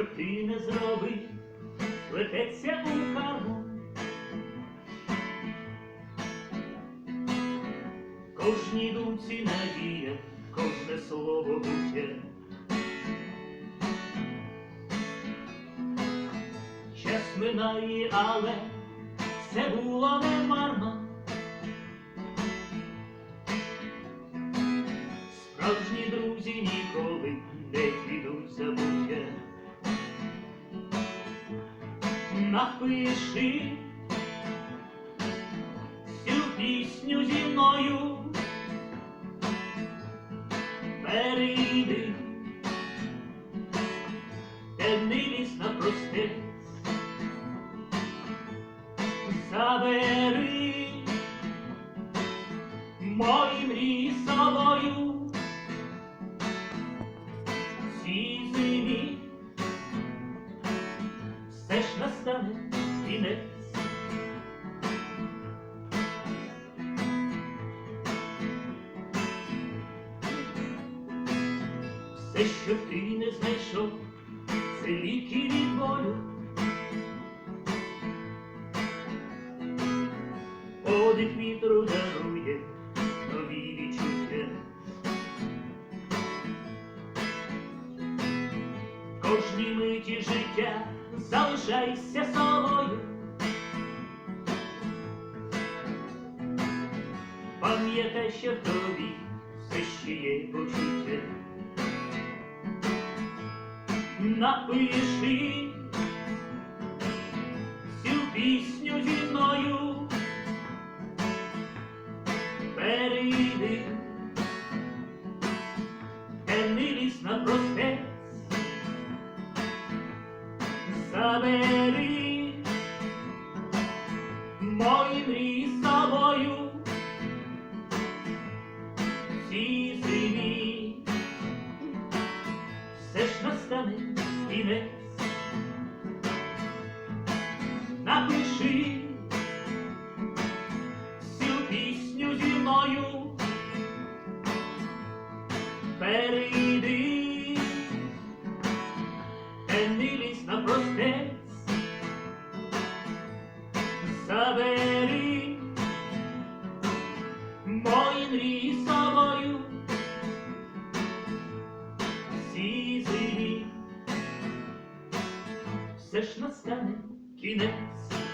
що ти не зробив, плететься у карму. Кожній думці надія, кожне слово буття. Час минає, але все було не марно. Справжні друзі ніколи не Напиши цю пісню зі мною. Перейди, темний ліс на простець. Забери мої все ж настане кінець. Все, що ти не знайшов, це ліки від болю. Подих вітру дарує нові відчуття. Кожній миті життя залишайся собою. Пам'ятай, що в тобі все ще є почуття. Напиши цю пісню зі мною. Перейди, Забери мої мрії з собою. Всі зимі все ж настане кінець. Напиши цю пісню зі мною. Перейди, ліс на простець. Забери мої мрії з собою. Всі зимі все ж настане кінець.